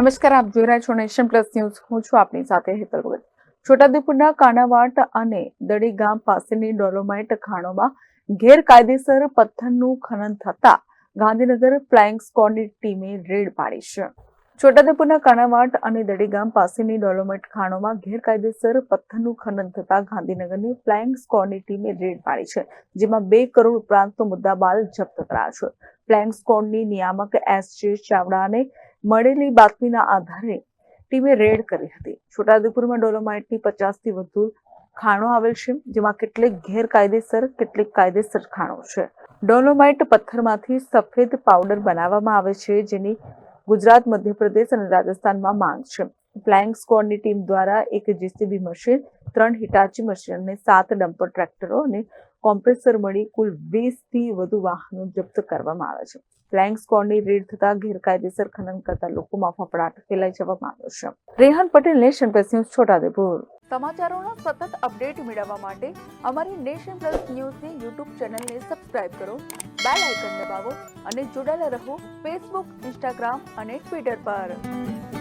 નમસ્કાર, આપ જોઈ રહ્યા છો નેશન પ્લસ ન્યૂઝ. હું છું આપની સાથે હેતલ ભગત. છોટાઉદેપુરના કાનાવાટ અને દડી ગામ પાસેની ડોલોમાઇટ ખાણોમાં ગેરકાયદેસર પથ્થરનું ખનન થતા ગાંધીનગર ફ્લાઇંગ સ્કોડની ટીમે રેડ પાડી છે. છોટાઉદેપુરના કાનાવાટ અને દડી પાસેની ડોલોમાઇટ ખાણોમાં ગેરકાયદેસર પથ્થરનું ખનન થતા ગાંધીનગરની ફ્લાઇંગ સ્કોડની ટીમે રેડ પાડી છે, જેમાં બે કરોડ ઉપરાંત મુદ્દા બાલ જપ્ત કરાયા છે. ફ્લાઇંગ સ્કોડની નિયામક એસ જે ચાવડાને મળેલી બાતમીના આધારે ટીમે રેડ કરી હતી. છોટાઉદેપુરમાં ડોલોમાઇટની પચાસથી વધુ ખાણો આવેલ છે, જેમાં કેટલીક ગેરકાયદેસર, કેટલીક કાયદેસર ખાણો છે. ડોલોમાઇટ પથ્થરમાંથી સફેદ પાવડર બનાવવામાં આવે છે, જેની ગુજરાત, મધ્યપ્રદેશ અને રાજસ્થાનમાં માંગ છે. ફ્લાઇંગ સ્કોડની ટીમ દ્વારા એક જેસીબી મશીન, ત્રણ હિટાચી મશીન અને સાત ડમ્પર ટ્રેક્ટરો અને કોમ્પ્રેસર મળી કુલ વીસથી વધુ વાહનો જપ્ત કરવામાં આવે છે. ફ્લાઇંગ સ્કોડની રેડ થતા ગેરકાયદેસર ખનન કરતા લોકોમાં ફફડાટ ફેલાઈ જવામાં આવ્યો છે. Rehan Patel, Nation Plus News Chhotaudepur સમાચારોના સતત અપડેટ મેળવવા માટે અમારી નેશન પ્લસ ન્યૂઝની યુટ્યુબ ચેનલને સબસ્ક્રાઇબ કરો, બેલ આઇકન દબાવો અને જોડાયેલા રહો ફેસબુક, ઇન્સ્ટાગ્રામ અને ટ્વિટર પર.